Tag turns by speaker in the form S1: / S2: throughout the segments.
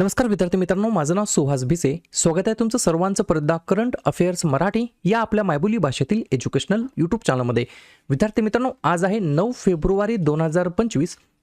S1: नमस्कार विद्यार्थी मित्रांनो माझं नाव सुहास भिसे स्वागत आहे तुमचं सर्वांचं परदा करंट अफेअर्स मराठी या आपल्या मायबोली भाषेतील एज्युकेशनल यूट्यूब चॅनलमध्ये विद्यार्थी मित्रांनो आज आहे नऊ फेब्रुवारी दोन हजार पंचवीस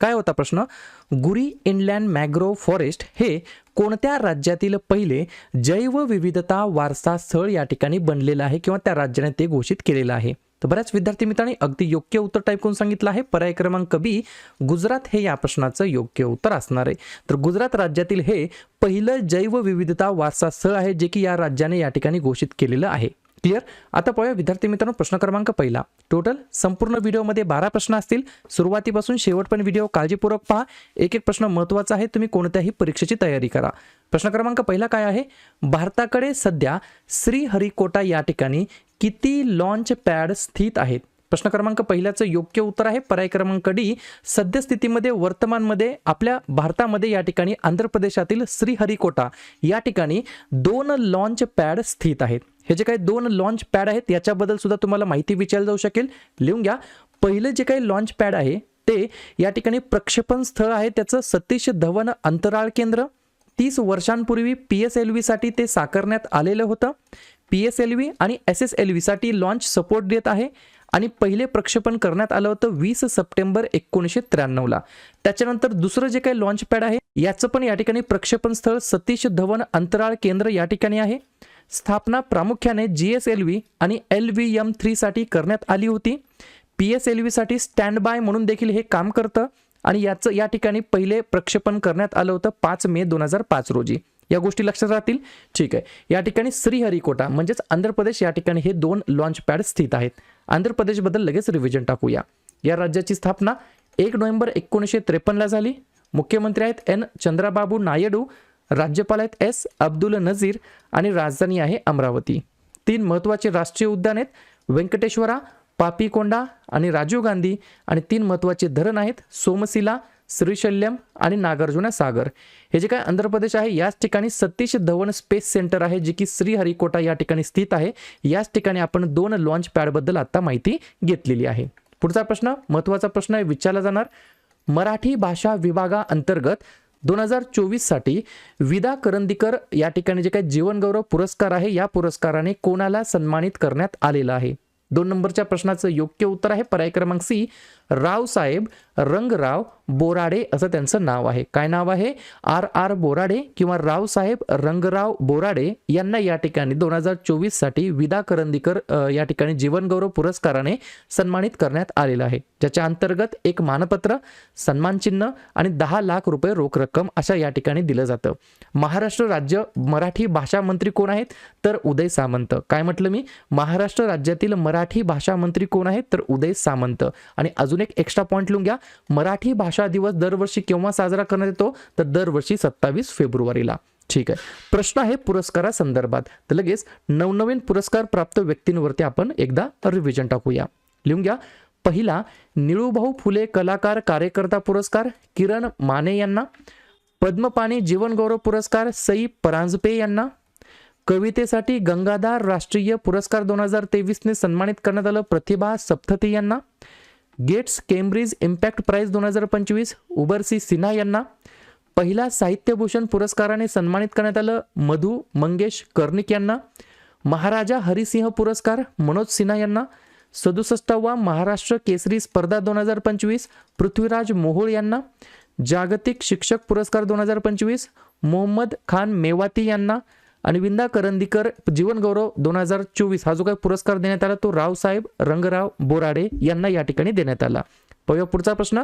S1: काय होता प्रश्न गुरी इनलँड मॅग्रो फॉरेस्ट हे कोणत्या राज्यातील पहिले जैवविविधता वारसा स्थळ या ठिकाणी बनलेलं आहे किंवा त्या राज्याने ते घोषित केलेलं आहे तर बऱ्याच विद्यार्थी मित्रांनी अगदी योग्य उत्तर टाईप करून सांगितलं आहे पर्याय क्रमांक बी गुजरात हे या प्रश्नाचं योग्य उत्तर असणार आहे तर गुजरात राज्यातील हे पहिलं जैवविविधता वारसा स्थळ आहे जे की या राज्याने या ठिकाणी घोषित केलेलं आहे क्लिअर आता पाहूया विद्यार्थी मित्रांनो प्रश्न क्रमांक पहिला टोटल संपूर्ण व्हिडिओमध्ये बारा प्रश्न असतील सुरुवातीपासून शेवट पण व्हिडिओ काळजीपूर्वक पहा एक एक प्रश्न महत्त्वाचा आहे तुम्ही कोणत्याही परीक्षेची तयारी करा प्रश्न क्रमांक पहिला काय आहे भारताकडे सध्या श्रीहरिकोटा या ठिकाणी किती लॉन्च पॅड स्थित आहेत प्रश्न क्रमांक पहिल्याचं योग्य उत्तर आहे पर्याय क्रमांक डी सद्यस्थितीमध्ये वर्तमानमध्ये आपल्या भारतामध्ये या ठिकाणी आंध्र प्रदेशातील श्रीहरिकोटा या ठिकाणी दोन लॉन्च पॅड स्थित आहेत हे जे काही दोन लॉन्च पॅड आहेत याच्याबद्दल सुद्धा तुम्हाला माहिती विचारली जाऊ शकेल लिहून घ्या पहिलं जे काही लॉन्च पॅड आहे ते या ठिकाणी प्रक्षेपण स्थळ आहे त्याचं सतीश धवन अंतराळ केंद्र तीस वर्षांपूर्वी पी एस एल व्हीसाठी ते साकारण्यात आलेलं होतं पी एस एल व्ही आणि एस एस एल व्हीसाठी लॉन्च सपोर्ट देत आहे आणि पहिले प्रक्षेपण करण्यात आलं होतं वीस सप्टेंबर एकोणीसशे त्र्याण्णवला त्याच्यानंतर दुसरं जे काही लॉन्च पॅड आहे याचं पण या ठिकाणी प्रक्षेपण स्थळ सतीश धवन अंतराळ केंद्र या ठिकाणी आहे स्थापना प्रामुख्याने जी एस एल व्ही आणि एल व्ही एम थ्रीसाठी करण्यात आली होती पी एस एल व्हीसाठी स्टँड बाय म्हणून देखील हे काम करतं आणि याचं या ठिकाणी पहिले प्रक्षेपण करण्यात आलं होतं पाच मे दोन हजार पाच रोजी या गोष्टी लक्षात राहतील ठीक आहे या ठिकाणी श्रीहरिकोटा म्हणजेच आंध्र प्रदेश या ठिकाणी हे दोन लॉन्च पॅड स्थित आहेत आंध्र प्रदेशबद्दल लगेच रिव्हिजन टाकूया या राज्याची स्थापना एक नोव्हेंबर एकोणीसशे त्रेपन्नला झाली मुख्यमंत्री आहेत एन चंद्राबाबू नायडू राज्यपाल आहेत एस अब्दुल नझीर आणि राजधानी आहे अमरावती तीन महत्त्वाचे राष्ट्रीय उद्यान आहेत व्यंकटेश्वरा पापीकोंडा आणि राजीव गांधी आणि तीन महत्त्वाचे धरण आहेत सोमशिला श्रीशल्यम आणि नागार्जुना सागर हे जे काय आंध्र प्रदेश आहे याच ठिकाणी सतीश धवन स्पेस सेंटर आहे जे की श्रीहरिकोटा या ठिकाणी स्थित आहे याच ठिकाणी आपण दोन लॉन्च पॅडबद्दल आता माहिती घेतलेली आहे पुढचा प्रश्न महत्त्वाचा प्रश्न विचारला जाणार मराठी भाषा विभागाअंतर्गत दोन हजार चोवीससाठी विदा करंदीकर या ठिकाणी जे काही जीवनगौरव पुरस्कार आहे या पुरस्काराने कोणाला सन्मानित करण्यात आलेला आहे दोन नंबरच्या प्रश्नाचं योग्य उत्तर आहे पर्याय क्रमांक सी रावसाहेब रंगराव बोराडे असं त्यांचं नाव आहे काय नाव आहे आर आर बोराडे किंवा रावसाहेब रंगराव बोराडे यांना या ठिकाणी दोन हजार चोवीस साठी विदा करंदीकर या ठिकाणी जीवनगौरव पुरस्काराने सन्मानित करण्यात आलेलं आहे ज्याच्या अंतर्गत एक मानपत्र सन्मानचिन्ह आणि दहा लाख रुपये रोख रक्कम अशा या ठिकाणी दिलं जातं महाराष्ट्र राज्य मराठी भाषा मंत्री कोण आहेत तर उदय सामंत काय म्हटलं मी महाराष्ट्र राज्यातील मराठी भाषा मंत्री कोण आहेत तर उदय सामंत आणि अजून अजून एक एक्स्ट्रा पॉईंट लिहून घ्या मराठी भाषा दिवस दरवर्षी केव्हा साजरा करण्यात येतो तर दरवर्षी सत्तावीस फेब्रुवारीला ठीक आहे प्रश्न आहे पुरस्कारासंदर्भात तर लगेच नवनवीन पुरस्कार प्राप्त व्यक्तींवरती आपण एकदा रिव्हिजन टाकूया लिहून घ्या पहिला निळूभाऊ फुले कलाकार कार्यकर्ता पुरस्कार किरण माने यांना पद्मपाणी जीवनगौरव पुरस्कार सई परांजपे यांना कवितेसाठी गंगाधार राष्ट्रीय पुरस्कार दोन हजार तेवीसने सन्मानित करण्यात आलं प्रतिभा सप्तती यांना गेट्स केम्ब्रिज इम्पॅक्ट प्राईज दोन हजार पंचवीस उबरसी सिन्हा यांना पहिला साहित्यभूषण पुरस्काराने सन्मानित करण्यात आलं मधु मंगेश कर्णिक यांना महाराजा हरिसिंह पुरस्कार मनोज सिन्हा यांना सदुसष्टावा महाराष्ट्र केसरी स्पर्धा दोन हजार पंचवीस पृथ्वीराज मोहोळ यांना जागतिक शिक्षक पुरस्कार दोन हजार पंचवीस मोहम्मद खान मेवाती यांना आणि विंदा करंदीकर जीवनगौरव दोन हजार चोवीस हा जो काही पुरस्कार देण्यात आला तो रावसाहेब रंगराव बोराडे यांना या ठिकाणी देण्यात आला पाहूया पुढचा प्रश्न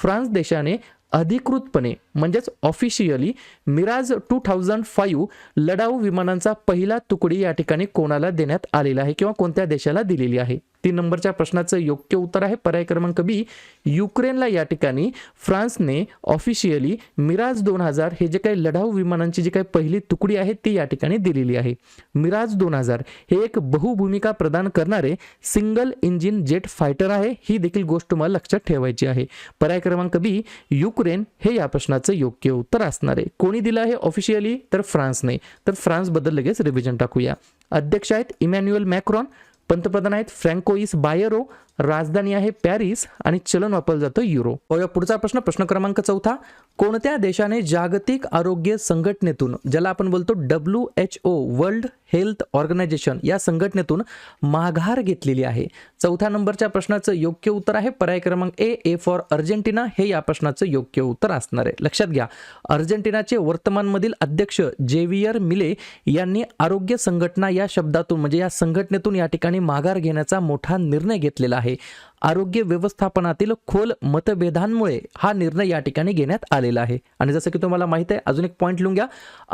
S1: फ्रान्स देशाने अधिकृतपणे म्हणजेच officially Mirage two thousand five लढाऊ विमानांचा पहिला तुकडी या ठिकाणी कोणाला देण्यात आलेला आहे किंवा कोणत्या देशाला दिलेली आहे तीन नंबरच्या प्रश्नाचं योग्य उत्तर आहे पर्याय क्रमांक बी युक्रेनला या ठिकाणी फ्रान्सने ऑफिशियली मिराज दोन हजार हे जे काही लढाऊ विमानांची जी काही पहिली तुकडी आहे ती या ठिकाणी दिलेली आहे मिराज दोन हजार हे एक बहुभूमिका प्रदान करणारे सिंगल इंजिन जेट फायटर आहे ही देखील गोष्ट मला लक्षात ठेवायची आहे पर्याय क्रमांक बी युक्रेन हे या प्रश्नाचं योग्य उत्तर असणार आहे कोणी दिलं आहे ऑफिशियली तर फ्रान्सने तर फ्रान्सबद्दल लगेच रिव्हिजन टाकूया अध्यक्ष आहेत इमॅन्युएल मॅक्रॉन पंतप्रधान आहेत फ्रँकोईस बायरो राजधानी आहे पॅरिस आणि चलन वापरलं जातं युरो या पुढचा प्रश्न प्रश्न क्रमांक चौथा कोणत्या देशाने जागतिक आरोग्य संघटनेतून ज्याला आपण बोलतो W H O world health organization या संघटनेतून माघार घेतलेली आहे चौथ्या नंबरच्या प्रश्नाचं योग्य उत्तर आहे पर्याय क्रमांक ए ए फॉर अर्जेंटिना हे या प्रश्नाचं योग्य उत्तर असणार आहे लक्षात घ्या अर्जेंटिनाचे वर्तमानमधील अध्यक्ष जेवियर मिले यांनी आरोग्य संघटना या शब्दातून म्हणजे या संघटनेतून या ठिकाणी माघार घेण्याचा मोठा निर्णय घेतलेला आहे आहे आरोग्य व्यवस्थापनातील खोल मतभेदांमुळे हा निर्णय या ठिकाणी घेण्यात आलेला आहे आणि जसं की तुम्हाला माहिती आहे अजून एक पॉईंट लिहून घ्या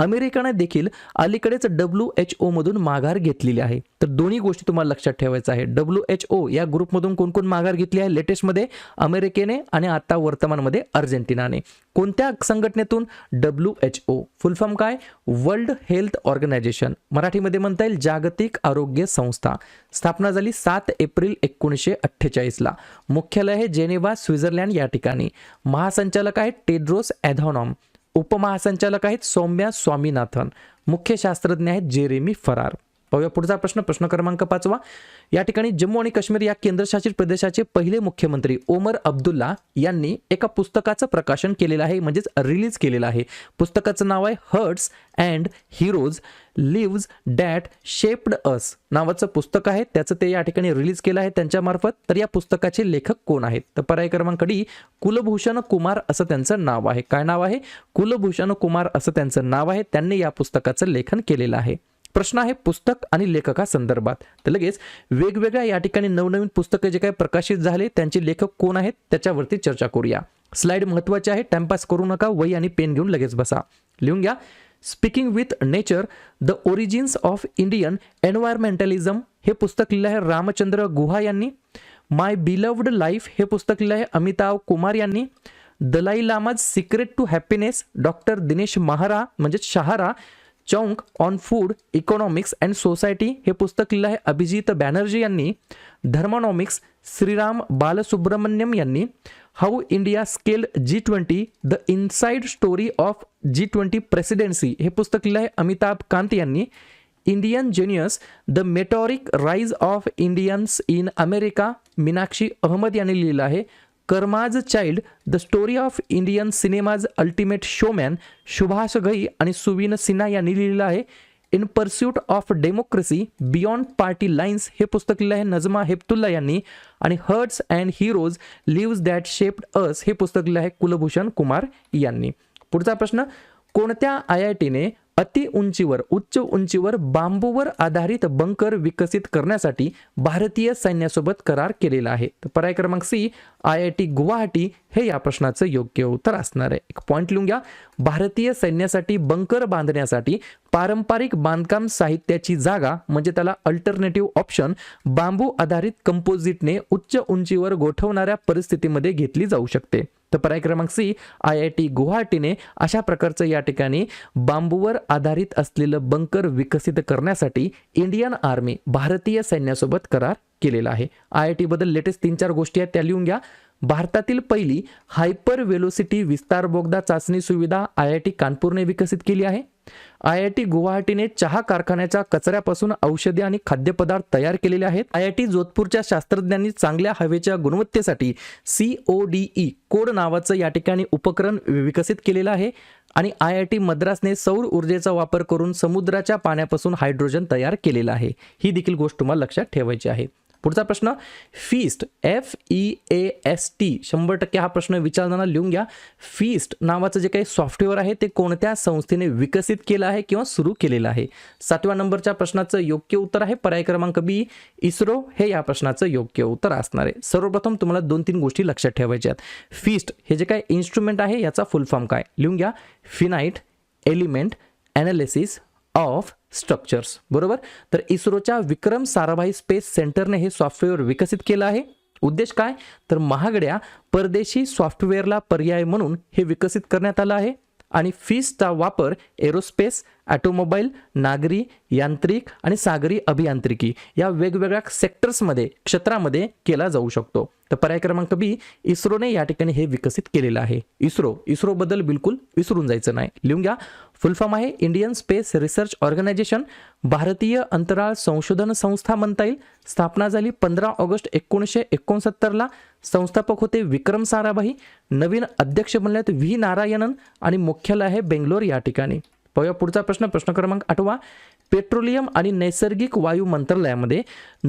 S1: अमेरिकेने देखील अलीकडेच डब्ल्यू एच ओमधून माघार घेतलेली आहे तर दोन्ही गोष्टी तुम्हाला लक्षात ठेवायचं आहे डब्ल्यू एच ओ या ग्रुपमधून कोणकोण माघार घेतली आहे लेटेस्टमध्ये अमेरिकेने आणि आता वर्तमानमध्ये अर्जेंटिनाने कोणत्या संघटनेतून डब्ल्यू एच ओ फुलफॉर्म काय वर्ल्ड हेल्थ ऑर्गनायझेशन मराठीमध्ये म्हणता येईल जागतिक आरोग्य संस्था स्थापना झाली सात एप्रिल एकोणीसशे अठ्ठेचाळीस ऑफिसला मुख्यालय हे जेनेवा स्वित्झर्लंड या ठिकाणी महासंचालक आहेत टेड्रोस ॲधॉनॉम उपमहासंचालक आहेत सौम्या स्वामीनाथन मुख्य शास्त्रज्ञ आहेत जेरेमी फरार पाहूया पुढचा प्रश्न प्रश्न क्रमांक पाचवा या ठिकाणी जम्मू आणि काश्मीर या केंद्रशासित प्रदेशाचे पहिले मुख्यमंत्री ओमर अब्दुल्ला यांनी एका पुस्तकाचं प्रकाशन केलेलं आहे म्हणजेच रिलीज केलेलं आहे पुस्तकाचं नाव आहे hearts and heroes lives that shaped us नावाचं पुस्तक आहे त्याचं ते या ठिकाणी रिलीज केलं आहे त्यांच्यामार्फत तर या पुस्तकाचे लेखक कोण आहेत तर पर्याय क्रमांक डी कुलभूषण कुमार असं त्यांचं नाव आहे काय नाव आहे कुलभूषण कुमार असं त्यांचं नाव आहे त्यांनी या पुस्तकाचं लेखन केलेलं आहे प्रश्न आहे पुस्तक आणि लेखकासंदर्भात तर लगेच वेगवेगळ्या या ठिकाणी नवनवीन पुस्तकं जे काही प्रकाशित झाले त्यांचे लेखक कोण आहेत त्याच्यावरती चर्चा करूया स्लाइड महत्वाची आहे टाइमपास करू नका वही आणि पेन घेऊन लगेच बसा लिहून घ्या speaking with nature the origins of Indian environmentalism हे पुस्तक लिहिलं आहे रामचंद्र गुहा यांनी माय बिलवड लाईफ हे पुस्तक लिहिलं आहे अमिताभ कुमार यांनी Dalai Lama's secret to happiness doctor Dinesh Mahara म्हणजेच Shahara Chowk on food economics and society हे पुस्तक लिहिलं आहे अभिजित बॅनर्जी यांनी धर्मॉनॉमिक्स श्रीराम बालसुब्रमण्यम यांनी how India scale G twenty the inside story of G twenty presidency हे पुस्तक लिहिलं आहे अमिताभ कांत यांनी Indian genius the meteoric rise of Indians in America Meenakshi Ahmed यांनी लिहिलं आहे karma's child the story of Indian cinema's ultimate showman Subhash Ghai आणि सुविन सिन्हा यांनी लिहिलेलं आहे in pursuit of democracy beyond party lines हे पुस्तक लिहिलं आहे नजमा हेप्तुल्ला यांनी आणि hertz and heroes lives that shaped us हे पुस्तक लिहिलं आहे कुलभूषण कुमार यांनी पुढचा प्रश्न कोणत्या आय आय टीने अति उंचीवर उच्च उंचीवर बांबूवर आधारित बंकर विकसित करण्यासाठी भारतीय सैन्यासोबत करार केलेला आहे तर पर्याय क्रमांक C I I T Guwahati हे या प्रश्नाचं योग्य उत्तर असणार आहे एक पॉईंट लिहून घ्या भारतीय सैन्यासाठी बंकर बांधण्यासाठी पारंपरिक बांधकाम साहित्याची जागा म्हणजे त्याला अल्टरनेटिव्ह ऑप्शन बांबू आधारित कंपोजिटने उच्च उंचीवर गोठवणाऱ्या परिस्थितीमध्ये घेतली जाऊ शकते तर पर्याय क्रमांक सी आय आय टी गुवाहाटीने अशा प्रकारचं या ठिकाणी बांबूवर आधारित असलेलं बंकर विकसित करण्यासाठी इंडियन आर्मी भारतीय सैन्यासोबत करार केलेला आहे आय आय टी बद्दल लेटेस्ट तीन चार गोष्टी आहेत त्या लिहून घ्या भारतातील पहिली हायपर वेलोसिटी विस्तार बोगदा चाचणी सुविधा आय आय टी कानपूरने विकसित केली आहे आय आय टी गुवाहाटीने चहा कारखान्याच्या कचऱ्यापासून औषधी आणि खाद्यपदार्थ तयार केलेले आहेत आय आय टी जोधपूरच्या शास्त्रज्ञांनी चांगल्या हवेच्या गुणवत्तेसाठी C O D E code नावाचं या ठिकाणी उपकरण विकसित केलेलं आहे आणि आय आय टी मद्रासने सौर ऊर्जेचा वापर करून समुद्राच्या पाण्यापासून हायड्रोजन तयार केलेला आहे ही देखील गोष्ट तुम्हाला लक्षात ठेवायची आहे पुढचा प्रश्न feast F E A S T शंभर टक्के हा प्रश्न विचारताना लिहून घ्या फीस्ट नावाचं जे काही सॉफ्टवेअर आहे ते कोणत्या संस्थेने विकसित केलं आहे किंवा सुरू केलेलं आहे सातव्या नंबरच्या प्रश्नाचं योग्य उत्तर आहे पर्याय क्रमांक बी इस्रो हे या प्रश्नाचं योग्य उत्तर असणार आहे सर्वप्रथम तुम्हाला दोन तीन गोष्टी लक्षात ठेवायच्या आहेत फिस्ट हे जे काय इन्स्ट्रुमेंट आहे याचा फुल फॉर्म काय लिहून घ्या finite element analysis of structures बरोबर तर इस्रोच्या विक्रम साराभाई स्पेस सेंटरने हे सॉफ्टवेअर विकसित केलं आहे उद्देश काय तर महागड्या परदेशी सॉफ्टवेअरला पर्याय म्हणून हे विकसित करण्यात आलं आहे आणि फीसचा वापर एरोस्पेस ॲटोमोबाईल नागरी यांत्रिक आणि सागरी अभियांत्रिकी या वेगवेगळ्या सेक्टर्समध्ये क्षेत्रामध्ये केला जाऊ शकतो तर पर्याय क्रमांक बी इस्रोने या ठिकाणी हे विकसित केलेलं आहे इस्रो इस्रोबद्दल बिलकुल विसरून जायचं नाही लिहून घ्या फुलफॉर्म आहे इंडियन स्पेस रिसर्च ऑर्गनायझेशन भारतीय अंतराळ संशोधन संस्था म्हणता येईल स्थापना झाली पंधरा ऑगस्ट एकोणीसशे एकोणसत्तरला संस्थापक होते विक्रम साराभाई नवीन अध्यक्ष बनले आहेत व्ही नारायणन आणि मुख्यालय आहे बेंगलोर या ठिकाणी पाहूया पुढचा प्रश्न प्रश्न क्रमांक आठवा पेट्रोलियम आणि नैसर्गिक वायू मंत्रालयामध्ये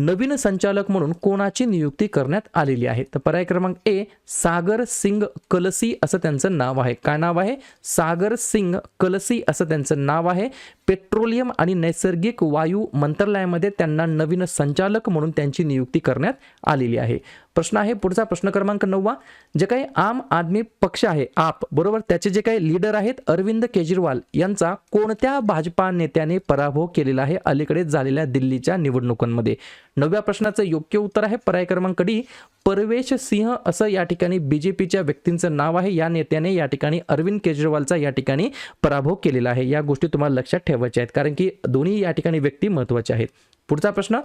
S1: नवीन संचालक म्हणून कोणाची नियुक्ती करण्यात आलेली आहे तर पर्याय क्रमांक ए सागर सिंग कलसी असं त्यांचं नाव आहे काय नाव आहे सागर सिंग कलसी असं त्यांचं नाव आहे पेट्रोलियम आणि नैसर्गिक वायू मंत्रालयामध्ये त्यांना नवीन संचालक म्हणून त्यांची नियुक्ती करण्यात आलेली आहे प्रश्न आहे पुढचा प्रश्न क्रमांक नववा जे काही आम आदमी पक्ष आहे आप बरोबर त्याचे जे काही लीडर आहेत अरविंद केजरीवाल यांचा कोणत्या भाजपा नेत्याने पराभव केलेला आहे अलीकडे झालेल्या दिल्लीच्या निवडणुकांमध्ये नवव्या प्रश्नाचं योग्य उत्तर आहे पर्याय क्रमांक डी परवेश सिंह असं या ठिकाणी बीजेपीच्या व्यक्तींचं नाव आहे या नेत्याने या ठिकाणी अरविंद केजरीवालचा या ठिकाणी पराभव केलेला आहे या गोष्टी तुम्हाला लक्षात ठेवायच्या आहेत कारण की दोन्ही या ठिकाणी व्यक्ती महत्वाच्या आहेत पुढचा प्रश्न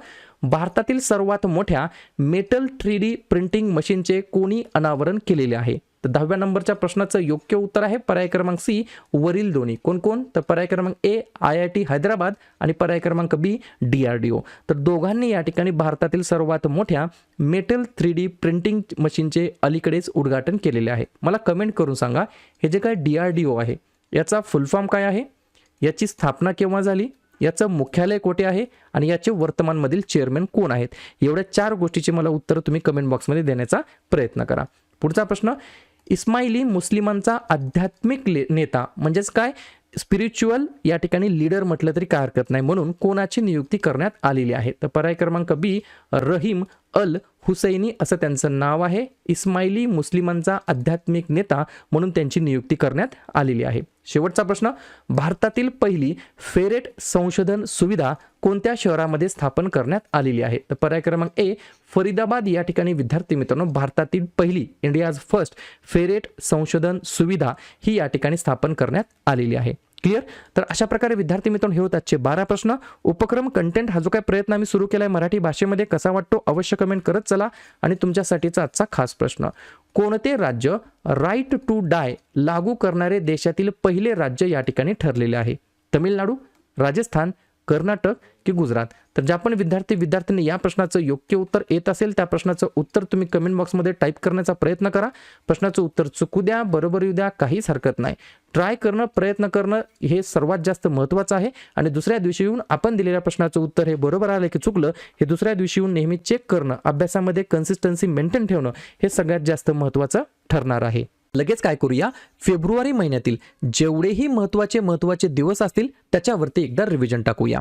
S1: भारतातील सर्वात मोठ्या मेटल थ्री डी प्रिंटिंग मशीनचे कोणी अनावरण केलेले आहे तर दहाव्या नंबरच्या प्रश्नाचं योग्य उत्तर आहे पर्याय क्रमांक सी वरील दोन्ही कोण कोण तर पर्याय क्रमांक A I I T Hyderabad आणि पर्याय क्रमांक B D R D O तर दोघांनी या ठिकाणी भारतातील सर्वात मोठ्या मेटल थ्री डी प्रिंटिंग मशीनचे अलीकडेच उद्घाटन केलेले आहे मला कमेंट करून सांगा हे जे काय डी आर डी ओ आहे याचा फुलफॉर्म काय आहे याची स्थापना केव्हा झाली याचं मुख्यालय कोठे आहे आणि याचे वर्तमानमधील चेअरमॅन कोण आहेत एवढ्या चार गोष्टीचे मला उत्तर तुम्ही कमेंट बॉक्समध्ये देण्याचा प्रयत्न करा पुढचा प्रश्न इस्माइली मुस्लिमांचा आध्यात्मिक नेता म्हणजेच काय स्पिरिच्युअल या ठिकाणी लीडर म्हटलं तरी काय हरकत नाही म्हणून कोणाची नियुक्ती करण्यात आलेली आहे तर पर्याय क्रमांक बी रहीम अल हुसैनी असं त्यांचं नाव आहे इस्माइली मुस्लिमांचा आध्यात्मिक नेता म्हणून त्यांची नियुक्ती करण्यात आलेली आहे शेवटचा प्रश्न भारतातील पहिली फेरेट संशोधन सुविधा कोणत्या शहरामध्ये स्थापन करण्यात आलेली आहे तर पर्याय क्रमांक ए फरीदाबाद या ठिकाणी विद्यार्थी मित्रांनो भारतातील पहिली इंडियाज फर्स्ट फेरेट संशोधन सुविधा ही या ठिकाणी स्थापन करण्यात आलेली आहे क्लिअर तर अशा प्रकारे विद्यार्थी मित्रांनो हे होत आजचे बारा प्रश्न उपक्रम कंटेंट हा जो काय प्रयत्न आम्ही सुरू केला आहे मराठी भाषेमध्ये कसा वाटतो अवश्य कमेंट करत चला आणि तुमच्यासाठीचा आजचा खास प्रश्न कोणते राज्य राईट टू डाय लागू करणारे देशातील पहिले राज्य या ठिकाणी ठरलेले आहे तमिळनाडू राजस्थान कर्नाटक की गुजरात तर ज्या पण विद्यार्थी विद्यार्थ्यांनी या प्रश्नाचं योग्य उत्तर येत असेल त्या प्रश्नाचं उत्तर तुम्ही कमेंट बॉक्समध्ये टाईप करण्याचा प्रयत्न करा प्रश्नाचं उत्तर चुकू द्या बरोबर येऊ द्या काहीच हरकत नाही ट्राय करणं प्रयत्न करणं हे सर्वात जास्त महत्त्वाचं आहे आणि दुसऱ्या दिवशी येऊन आपण दिलेल्या प्रश्नाचं उत्तर हे बरोबर आलं की चुकलं हे दुसऱ्या दिवशी येऊन नेहमी चेक करणं अभ्यासामध्ये कन्सिस्टन्सी मेंटेन ठेवणं हे सगळ्यात जास्त महत्त्वाचं ठरणार आहे लगेच काय करूया फेब्रुवारी महिन्यातील जेवढेही महत्त्वाचे महत्त्वाचे दिवस असतील त्याच्यावरती एकदा रिव्हिजन टाकूया